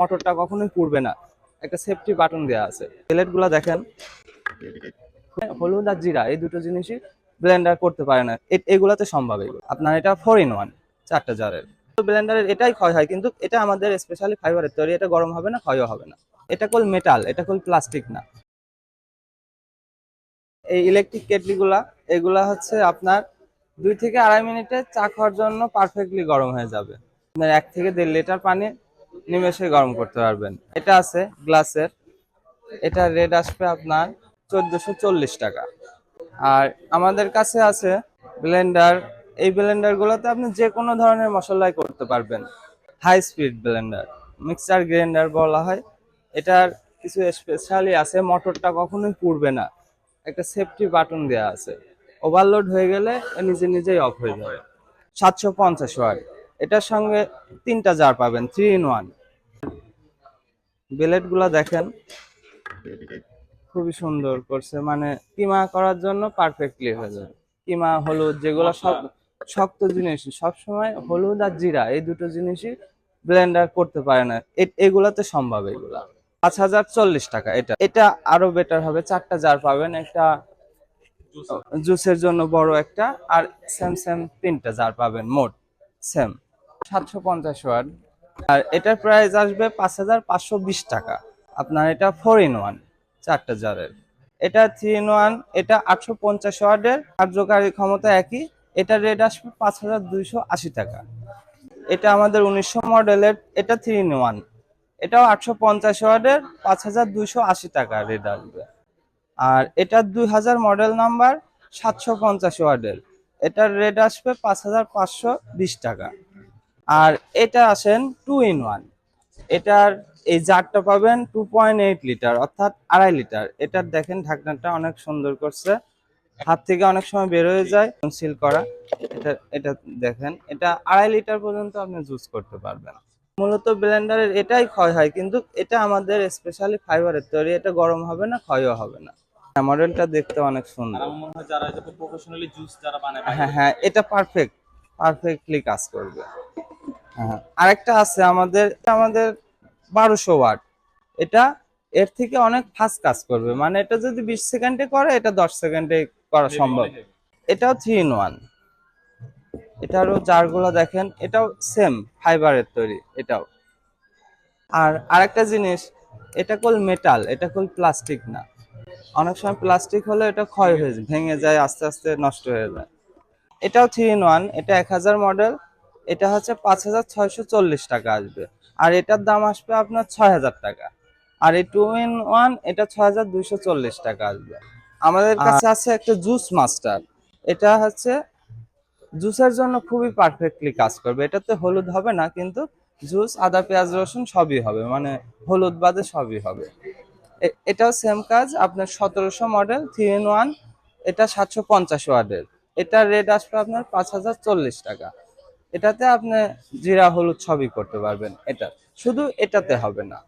মোটরটা কখনোই পুড়বে না। একটা সেফটি বাটন দেওয়া আছে। প্লেটগুলো দেখেন। হলুদ আর জিরা, এই দুটো জিনিসই ব্লেন্ডার করতে পারে না। এগুলাতে সম্ভব আপনার এটা ফোর ইন ওয়ান চারটা জারের। ব্লেন্ডারের এটাই ক্ষয় হয়, কিন্তু এটা আমাদের স্পেশালি ফাইবারের তৈরি। এটা গরম হবে না, ক্ষয়ও হবে না। এটা কোল মেটাল এটা কোল প্লাস্টিক না। এই ইলেকট্রিক কেটলিগুলা, এগুলা হচ্ছে আপনার দুই থেকে আড়াই মিনিটে চা খাওয়ার জন্য পারফেক্টলি গরম হয়ে যাবে। আপনার এক থেকে দেড় লিটার পানি নিমেষে গরম করতে পারবেন। এটা আছে গ্লাসের। এটা রেট আসবে আপনার চোদ্দশো টাকা। আর আমাদের কাছে আছে ব্লেন্ডার। এই ব্লেন্ডার গুলোতে আপনি যে কোনো ধরনের মশলাই করতে পারবেন। High speed blender, mixer grinder বলা হয়। এটার কিছু স্পেশালি আছে, মোটরটা কখনোই পুড়বে না। একটা সেফটি বাটন দেওয়া আছে। ওভারলোড হয়ে গেলে নিজে নিজেই অফ হয়ে যাবে। সাতশো পঞ্চাশ ওয়াট। এটার সঙ্গে তিনটা জার পাবেন থ্রি ইন ওয়ান ব্লেডগুলা দেখেন, খুবই সুন্দর করছে মানে কিমা করার জন্য পারফেক্টলি হয়ে যাবে। কিমা, হলুদ, যেগুলো সব শক্ত জিনিস, সবসময় হলুদ আর জিরা, এই দুটো জিনিসই ব্লেন্ডার করতে পারে না। এগুলাতে সম্ভব এগুলা। পাঁচ হাজার চল্লিশ টাকা এটা। এটা আরও বেটার হবে, চারটা জার পাবেন, একটা জুসের জন্য বড় একটা, আর সেম সেম তিনটা জার পাবেন, মোট সেম সাতশো পঞ্চাশ ওয়াট। আর এটার প্রাইস আসবে পাঁচ হাজার পাঁচশো বিশ টাকা। আপনার এটা ফোর ইন ওয়ান চারটা জারের এটা থ্রি ইন ওয়ান এটা আটশো পঞ্চাশ ওয়াটের। কার্যকারী ক্ষমতা একই। এটা রেট আসবে পাঁচ হাজার দুইশো আশি টাকা। এটা আমাদের উনিশশো মডেলের, এটা থ্রি ইন ওয়ান এটাও আটশো পঞ্চাশ ওয়াটের, পাঁচ হাজার দুইশো আশি টাকা রেট আসবে। আর এটা দুই হাজার মডেল নাম্বার, সাতশো পঞ্চাশ ওয়ার্ডের এটার রেট আসবে পাঁচ হাজার পাঁচশো বিশ টাকা। আর এটা আসেন টু ইন ওয়ান এটার এই জারটা পাবেন টু পয়েন্ট এইট লিটার অর্থাৎ আড়াই লিটার এটার দেখেন ঢাকনাটা অনেক সুন্দর করছে। হাত থেকে অনেক সময় বের হয়ে যায় সিল করা। এটা এটা দেখেন এটা আড়াই লিটার পর্যন্ত আপনি জুস করতে পারবেন। মূলত ব্লেন্ডারের এটাই ক্ষয় হয় কিন্তু এটা আমাদের স্পেশালি ফাইবারের তৈরি। এটা গরম হবে না ক্ষয়ও হবে না। মডেলটা দেখতে অনেক সুন্দর। মনে হয় যারা প্রফেশনালি জুস যারা বানায় হ্যাঁ হ্যাঁ এটা পারফেক্ট পারফেক্টলি কাজ করবে। হ্যাঁ আরেকটা আছে আমাদের আমাদের বারোশো ওয়াট। এটা এর থেকে অনেক ফাস্ট কাজ করবে। মানে এটা যদি বিশ সেকেন্ডে করে এটা দশ সেকেন্ডে করা সম্ভব। এটাও থ্রি ইন ওয়ান এটারও জারগুলো দেখেন এটাও সেম ফাইবারের তৈরি এটাও। আর আরেকটা জিনিস এটা কোল মেটাল এটা কোল প্লাস্টিক না। অনেক সময় প্লাস্টিক হলে এটা ক্ষয় হয়ে যায় ভেঙে যায় আস্তে আস্তে নষ্ট হয়ে যায়। এটাও থ্রি ইন ওয়ান এটা এক হাজার মডেল এটা হচ্ছে পাঁচ হাজার ছয়শো চল্লিশ টাকা আসবে। আর এটার দাম আসবে আপনার ছয় হাজার টাকা। আর এই টু ইন ওয়ান এটা ছয় হাজার দুইশো চল্লিশ টাকা আসবে। আমাদের কাছে আছে একটা জুস মাস্টার এটা হচ্ছে জুসের জন্য খুবই পারফেক্টলি কাজ করবে। এটাতে হলুদ হবে না কিন্তু জুস আদা পেঁয়াজ রসুন সবই হবে। মানে হলুদ বাদে সবই হবে। এটাও সেম কাজ আপনার সতেরোশো মডেল থ্রি ইন ওয়ান এটা সাতশো পঞ্চাশ ওয়ার্ডের এটার রেট আসবে আপনার পাঁচ হাজার চল্লিশ টাকা। এটাতে আপনি জিরা হলুদ সবই করতে পারবেন। এটা শুধু এটাতে হবে না।